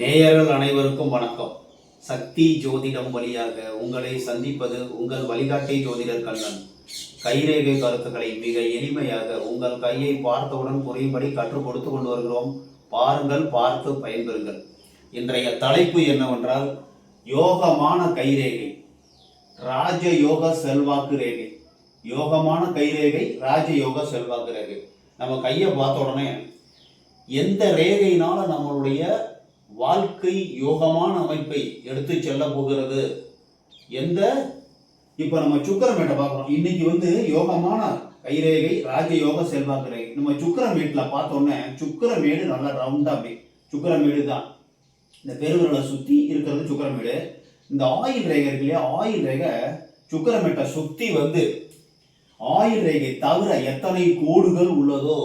நேயர்கள் அனைவருக்கும் வணக்கம். சக்தி ஜோதிடம் வழியாக உங்களை சந்திப்பது உங்கள் வழிகாட்டி ஜோதிடர் கண்ணன். கைரேகை கருத்துக்களை மிக எளிமையாக உங்கள் கையை பார்த்தவுடன் குறையும்படி கற்றுக் கொடுத்து கொண்டு வருகிறோம். பாருங்கள் பார்த்து பயன்பெறுங்கள். இன்றைய தலைப்பு என்னவென்றால் யோகமான கைரேகை ராஜயோக செல்வாக்கு ரேகை. யோகமான கைரேகை ராஜயோக செல்வாக்கு ரேகை. நம்ம கையை பார்த்த உடனே எந்த ரேகையினால நம்ம வாழ்க்கை யோகமான அமைப்பை எடுத்து செல்ல போகிறது. எந்த? இப்போ நம்ம சுக்கரமேட்டை பார்க்குறோம் இன்னைக்கு வந்து யோகமான கைரேகை ராஜயோக செல்வாக்கு ரேகை நம்ம சுக்கரமேட்டில் பார்த்தோன்னே சுக்கரமேடு நல்லா ரவுண்டாக அப்படி சுக்கரமேடு தான். இந்த பெருவிரலை சுற்றி இருக்கிறது சுக்கரமேடு இந்த ஆயில் ரேகை இருக்கு இல்லையா? ஆயில் ரேகை சுக்கரமேட்டை சுற்றி வந்து ஆயில் ரேகை தவிர எத்தனை கோடுகள் உள்ளதோ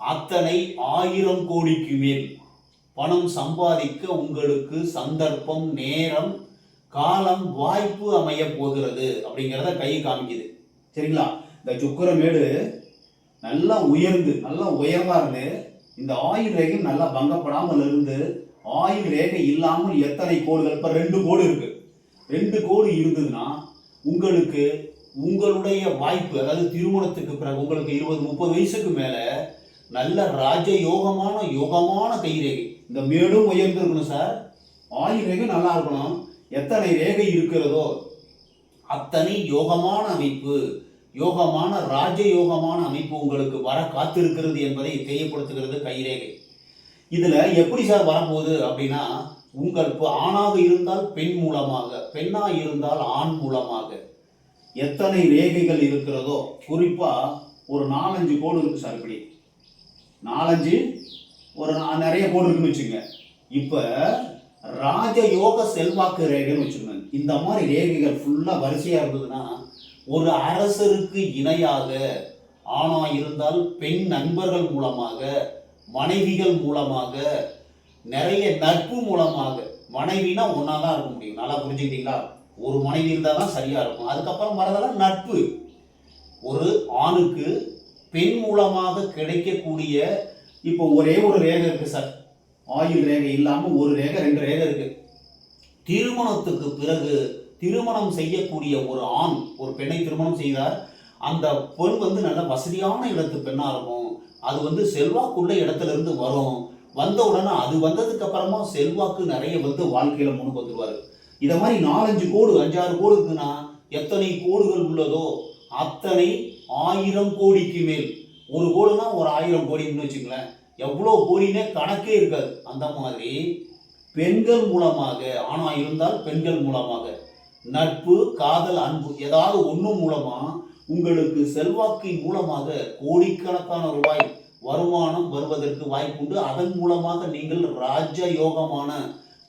அத்தனை ஆயிரம் கோடிக்கு மேல். பணம் சம்பாதிக்க உங்களுக்கு சந்தர்ப்பம் நேரம் காலம் வாய்ப்பு அமைய போகிறது அப்படிங்கிறத கை காமிக்குது. சரிங்களா? இந்த சுக்கரமேடு நல்லா உயர்ந்து நல்லா உயர்வா இருந்து இந்த ஆயுள் ரேகை நல்லா பங்கப்படாமல் இருந்து ஆயுள் ரேகை இல்லாமல் எத்தனை கோடுகள்? இப்போ ரெண்டு கோடு இருக்கு. ரெண்டு கோடு இருந்ததுன்னா உங்களுக்கு உங்களுடைய வாய்ப்பு அதாவது திருமணத்துக்கு பிறகு உங்களுக்கு இருபது முப்பது வயசுக்கு மேலே நல்ல ராஜயோகமான யோகமான கைரேகை. இந்த மேடும் உயர்ந்திருக்கணும் சார். ஆயில் ரேகை நல்லா இருக்கணும். எத்தனை ரேகை இருக்கிறதோ அத்தனை யோகமான அமைப்பு யோகமான ராஜயோகமான அமைப்பு உங்களுக்கு வர காத்திருக்கிறது என்பதை தெரியப்படுத்துகிறது கைரேகை இதில் எப்படி சார் வரப்போகுது அப்படின்னா உங்கள் ஆணாக இருந்தால் பெண் மூலமாக பெண்ணாக இருந்தால் ஆண் மூலமாக எத்தனை ரேகைகள் இருக்கிறதோ குறிப்பாக ஒரு நாலஞ்சு கோடு இருக்குது சார் இப்படி. நாலஞ்சு ஒரு நா- நிறைய கோடு இருக்குன்னு வச்சுங்க. இப்போ ராஜயோக செல்வாக்கு ரேகைன்னு வச்சுக்கோங்க. இந்த மாதிரி ரேகைகள் ஃபுல்லாக வரிசையாக இருந்ததுன்னா ஒரு அரசருக்கு இணையாக ஆணா இருந்தால் பெண் நண்பர்கள் மூலமாக மனைவிகள் மூலமாக நிறைய நட்பு மூலமாக மனைவினா ஒன்றா தான் இருக்க முடியும். நல்லா புரிஞ்சுக்கிட்டீங்களா? ஒரு மனைவி இருந்தால் தான் சரியாக இருக்கும். அதுக்கப்புறம் வரதெல்லாம் நட்பு. ஒரு ஆணுக்கு பெண் மூலமாக கிடைக்கக்கூடிய இப்போ ஒரே ஒரு ரேகை இருக்கு சார். ஆயுள் ரேகை இல்லாமல் ஒரு ரேகை ரெண்டு ரேகை இருக்கு. திருமணத்துக்கு பிறகு திருமணம் செய்யக்கூடிய ஒரு ஆண் ஒரு பெண்ணை திருமணம் செய்தார். அந்த பெண் வந்து நல்ல வசதியான இடத்து பெண்ணாக இருக்கும். அது வந்து செல்வாக்குள்ள இடத்துல இருந்து வரும். வந்த உடனே அது வந்ததுக்கு அப்புறமா செல்வாக்கு நிறைய வந்து வாழ்க்கையில முன்னுக்கு வந்துருவாரு. இதை மாதிரி நாலஞ்சு கோடு அஞ்சாறு கோடு இருக்குன்னா எத்தனை கோடுகள் உள்ளதோ அத்தனை ஆயிரம் கோடிக்கு மேல். ஒரு கோடுனா ஒரு ஆயிரம் கோடின்னு வச்சுங்களேன் எவ்வளோ கோடினே கணக்கே இருக்காது. அந்த மாதிரி பெண்கள் மூலமாக ஆணாக இருந்தால் பெண்கள் மூலமாக நட்பு காதல் அன்பு ஏதாவது ஒன்று மூலமாக உங்களுக்கு செல்வாக்கின் மூலமாக கோடிக்கணக்கான ரூபாய் வருமானம் வருவதற்கு வாய்ப்புண்டு. அதன் மூலமாக நீங்கள் ராஜயோகமான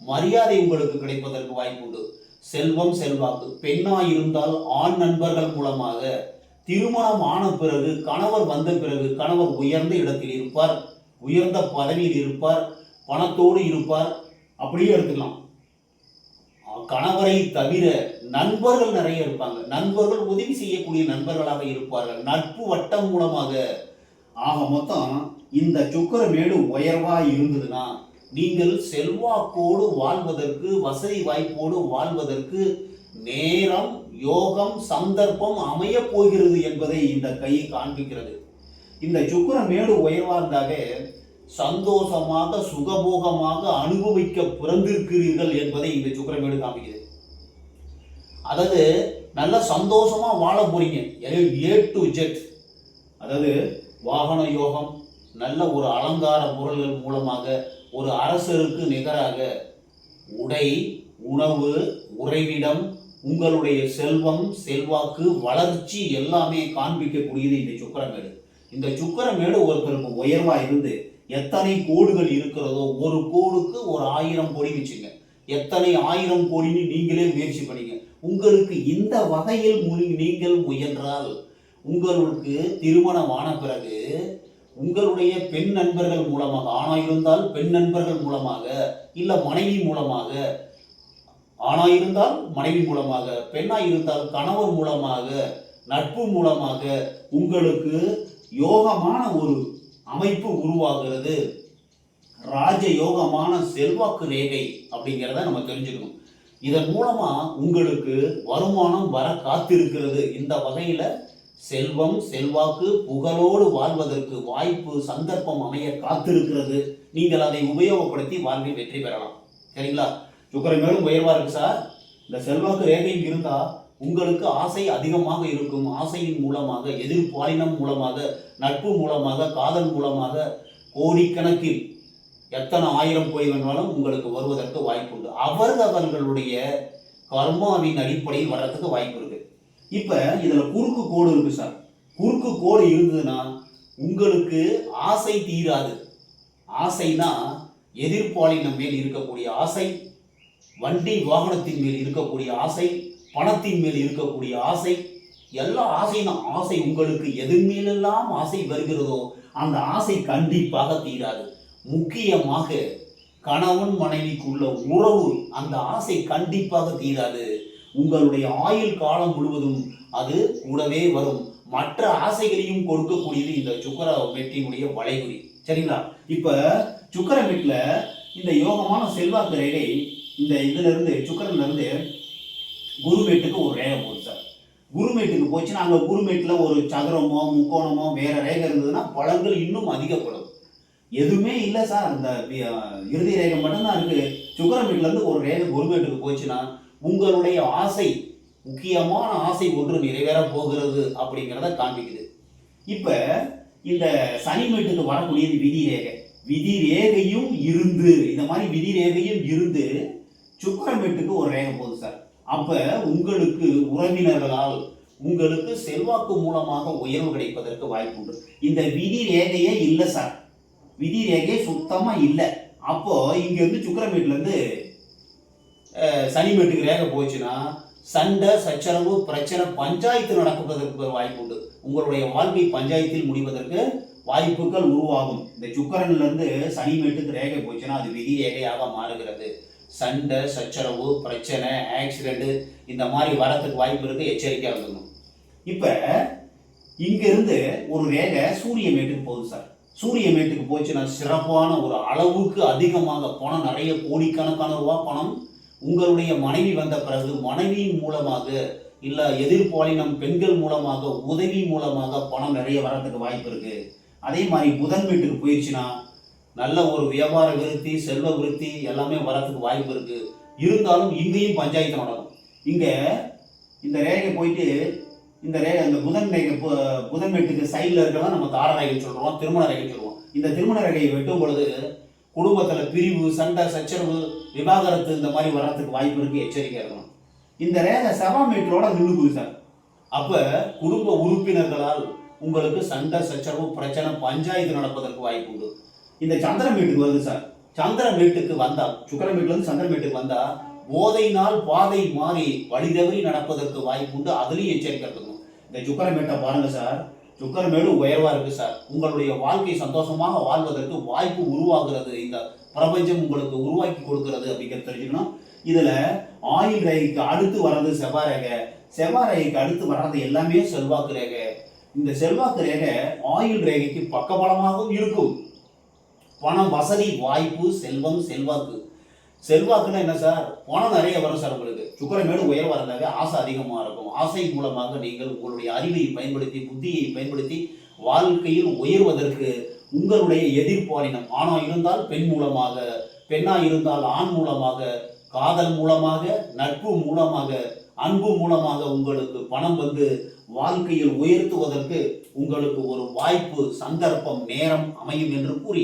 மரியாதை உங்களுக்கு கிடைப்பதற்கு வாய்ப்புண்டு. செல்வம் செல்வாக்கு. பெண்ணாக இருந்தால் ஆண் நண்பர்கள் மூலமாக திருமணம் ஆன பிறகு கணவர் வந்த பிறகு கணவர் உயர்ந்த இடத்தில் இருப்பார் உயர்ந்த பதவியில் இருப்பார் பணத்தோடு இருப்பார். அப்படியே எடுத்துக்கலாம். கணவரை தவிர நண்பர்கள் நிறைய இருப்பாங்க. நண்பர்கள் உதவி செய்யக்கூடிய நண்பர்களாக இருப்பார்கள். நட்பு வட்டம் மூலமாக. ஆக மொத்தம் இந்த சுக்கரமேடு உயர்வா இருந்ததுன்னா நீங்கள் செல்வாக்கோடு வாழ்வதற்கு வசதி வாய்ப்போடு வாழ்வதற்கு நேரம் யோகம் சந்தர்ப்பம் அமைய போகிறது என்பதை இந்த கை காண்பிக்கிறது. இந்த சுக்கர மேடு இருந்தாக சந்தோஷமாக சுகபோகமாக அனுபவிக்க பிறந்திருக்கிறீர்கள் என்பதை இந்த சுக்கரமேடு காமிக்குது அதாவது நல்ல சந்தோஷமா வாழ போறீங்க. ஏ டு ஜெட் அதாவது வாகன யோகம் நல்ல ஒரு அலங்கார பொருள்கள் மூலமாக ஒரு அரசருக்கு நிகராக உடை உணவு உறைவிடம் உங்களுடைய செல்வம் செல்வாக்கு வளர்ச்சி எல்லாமே காண்பிக்கக்கூடியது இந்த சுக்கரமேடு. இந்த சுக்கரமேடு ஒருத்தருக்கு உயர்வா இருந்து எத்தனை கோடுகள் இருக்கிறதோ ஒரு கோடுக்கு ஒரு ஆயிரம் கோடி வச்சுங்க. எத்தனை ஆயிரம் கோடின்னு நீங்களே முயற்சி பண்ணீங்க. உங்களுக்கு இந்த வகையில் நீங்கள் முயன்றால் உங்களுக்கு திருமணம் ஆன பிறகு உங்களுடைய பெண் நண்பர்கள் மூலமாக ஆணா இருந்தால் பெண் நண்பர்கள் மூலமாக இல்லை மனைவி மூலமாக ஆணாக இருந்தால் மனைவி மூலமாக பெண்ணாக இருந்தால் கணவர் மூலமாக நட்பு மூலமாக உங்களுக்கு யோகமான ஒரு அமைப்பு உருவாகிறது. ராஜ யோகமான செல்வாக்கு ரேகை அப்படிங்கிறத நம்ம தெரிஞ்சுக்கணும். இதன் மூலமா உங்களுக்கு வருமானம் வர காத்திருக்கிறது. இந்த வகையில செல்வம் செல்வாக்கு புகழோடு வாழ்வதற்கு வாய்ப்பு சந்தர்ப்பம் அமைய காத்திருக்கிறது. நீங்கள் அதை உபயோகப்படுத்தி வாழ்வில் வெற்றி பெறலாம். சரிங்களா? சுக்கரை மேலும் உயர்வா இருக்கு சார். இந்த செல்வாக்கு ரேகையும் இருந்தா உங்களுக்கு ஆசை அதிகமாக இருக்கும். ஆசையின் மூலமாக எதிர்பாலினம் மூலமாக நட்பு மூலமாக காதல் மூலமாக கோடிக்கணக்கில் எத்தனை ஆயிரம் கோயில் வேணாலும் உங்களுக்கு வருவதற்கு வாய்ப்பு உண்டு. அவரவர்களுடைய கர்மாவின் அடிப்படையில் வர்றதுக்கு வாய்ப்பு இருக்கு. இப்ப இதுல குறுக்கு கோடு இருக்கு சார். குறுக்கு கோடு இருந்ததுன்னா உங்களுக்கு ஆசை தீராது. ஆசைனா எதிர்பாலினம் மேல் இருக்கக்கூடிய ஆசை வண்டி வாகனத்தின் மேல் இருக்கக்கூடிய ஆசை பணத்தின் மேல் இருக்கக்கூடிய ஆசை எல்லா ஆசையும் ஆசை உங்களுக்கு எது மேலெல்லாம் ஆசை வருகிறதோ அந்த ஆசை கண்டிப்பாக தீராது. முக்கியமாக கணவன் மனைவிக்குள்ள உறவு அந்த ஆசை கண்டிப்பாக தீராது. உங்களுடைய ஆயுள் காலம் முழுவதும் அது கூடவே வரும். மற்ற ஆசைகளையும் கொடுக்கக்கூடியது இந்த சுக்கர மெட்டினுடைய வளைகுறி. சரிங்களா? இப்ப சுக்கர வீட்டில் இந்த யோகமான செல்வாக்கு ரேகை இந்த இதுலேருந்து சுக்கரன்லேருந்து குருமேட்டுக்கு ஒரு ரேகை போகுது சார் குருமேட்டுக்கு போச்சுன்னா அங்கே குருமேட்டில் ஒரு சதுரமோ முக்கோணமோ வேறு ரேகை இருந்ததுன்னா பழங்கள் இன்னும் அதிகப்படும். எதுவுமே இல்லை சார் அந்த இறுதி ரேகை மட்டும்தான் இருக்குது சுக்கரமேட்லேருந்து ஒரு ரேகை குருமேட்டுக்கு போச்சுன்னா உங்களுடைய ஆசை முக்கியமான ஆசை ஒன்று நிறைவேற போகிறது அப்படிங்கிறத காண்பிக்குது. இப்போ இந்த சனிமேட்டுக்கு வரக்கூடியது விதி ரேகை. விதி ரேகையும் இருந்து இந்த மாதிரி விதி ரேகையும் இருந்து சுக்கரமேட்டுக்கு ஒரு ரேகை போகுது சார். அப்ப உங்களுக்கு உறவினர்களால் உங்களுக்கு செல்வாக்கு மூலமாக உயர்வு கிடைப்பதற்கு வாய்ப்பு உண்டு. இந்த விதி ரேகையே இல்லை சார். விதி ரேகையே சுத்தமா இல்லை. அப்போ இங்க இருந்து சுக்கரமேட்ல இருந்து அஹ், சனிமேட்டுக்கு ரேகை போச்சுன்னா சண்டை சச்சரவு பிரச்சனை பஞ்சாயத்து நடப்பதற்கு ஒரு வாய்ப்பு உண்டு. உங்களுடைய வாழ்க்கை பஞ்சாயத்தில் முடிவதற்கு வாய்ப்புகள் உருவாகும். இந்த சுக்கரன்ல இருந்து சனிமேட்டுக்கு ரேகை போச்சுன்னா அது விதி ரேகையாக மாறுகிறது. சண்டை சச்சரவு பிரச்சனை ஆக்சிடெண்ட்டு இந்த மாதிரி வரத்துக்கு வாய்ப்பு இருக்கு எச்சரிக்கையாக இருக்கணும் இப்போ இங்கேருந்து ஒரு ரேகை சூரிய மேட்டுக்கு போகுது சார். சூரிய மேட்டுக்கு போச்சுன்னா சிறப்பான ஒரு அளவுக்கு அதிகமாக பணம் நிறைய கோடிக்கணக்கான ரூபா பணம் உங்களுடைய மனைவி வந்த பிறகு மனைவியின் மூலமாக இல்லை எதிர்பாலினம் பெண்கள் மூலமாக உதவி மூலமாக பணம் நிறைய வரத்துக்கு வாய்ப்பு இருக்குது அதே மாதிரி புதன் வீட்டுக்கு போயிடுச்சுன்னா நல்ல ஒரு வியாபார விருத்தி செல்வ விருத்தி எல்லாமே வரத்துக்கு வாய்ப்பு இருக்கு. இருந்தாலும் இங்கேயும் பஞ்சாயத்து நடக்கும். இங்க இந்த ரேகை போயிட்டு இந்த ரே அந்த புதன் ரேகை புதன் வெட்டுக்கு சைடில் இருக்கிறதா நம்ம தார ரேகை சொல்றோம் திருமண ரேகை சொல்லுவோம் இந்த திருமண ரேகையை வெட்டும் பொழுது குடும்பத்தில் பிரிவு சண்டை சச்சரவு விவாகரத்து இந்த மாதிரி வர்றதுக்கு வாய்ப்பு இருக்கு எச்சரிக்கை இருக்கணும். இந்த ரேகை செவா மீட்டரோட நின்று சார். அப்போ குடும்ப உறுப்பினர்களால் உங்களுக்கு சண்டை சச்சரவு பிரச்சனை பஞ்சாயத்து நடப்பதற்கு வாய்ப்பு உண்டு. இந்த சந்திர வீட்டுக்கு வருது சார். சந்திர மீட்டுக்கு வந்தா சுக்கரன் மீட்டுல சந்திரன் சந்திர மீட்டுக்கு வந்தா போதையினால் பாதை மாறி வழி தவறி நடப்பதற்கு வாய்ப்பு உண்டு. அதுலயும் எச்சரிக்கை இருக்கணும். இந்த சுக்கர மீட்டை பாருங்க சார். சுக்கரன் மேடு உயர்வா இருக்கு சார். உங்களுடைய வாழ்க்கை சந்தோஷமாக வாழ்வதற்கு வாய்ப்பு உருவாகிறது. இந்த பிரபஞ்சம் உங்களுக்கு உருவாக்கி கொடுக்கிறது அப்படிங்கிறது தெரிஞ்சுக்கணும். இதுல ஆயுள் ரேகைக்கு அடுத்து வர்றது செவ்வாய் ரேகை. செவ்வாய் ரேகைக்கு அடுத்து வர்றது எல்லாமே செல்வாக்கு ரேகை. இந்த செல்வாக்கு ரேகை ஆயுள் ரேகைக்கு பக்கபலமாகவும் இருக்கும். பணம் வசதி வாய்ப்பு செல்வம் செல்வாக்கு. செல்வாக்குன்னா என்ன சார்? பணம் நிறைய வரும் சார் உங்களுக்கு. சுக்கரை மேடு உயர்வா இருந்தாவே ஆசை அதிகமாக இருக்கும். ஆசை மூலமாக நீங்கள் உங்களுடைய அறிவை பயன்படுத்தி புத்தியை பயன்படுத்தி வாழ்க்கையில் உயர்வதற்கு உங்களுடைய எதிர்பாலினம். ஆணா இருந்தால் பெண் மூலமாக பெண்ணா இருந்தால் ஆண் மூலமாக காதல் மூலமாக நட்பு மூலமாக அன்பு மூலமாக உங்களுக்கு பணம் வந்து வாழ்க்கையில் உயர்த்துவதற்கு உங்களுக்கு ஒரு வாய்ப்பு சந்தர்ப்பம் நேரம் அமையும் என்று கூறி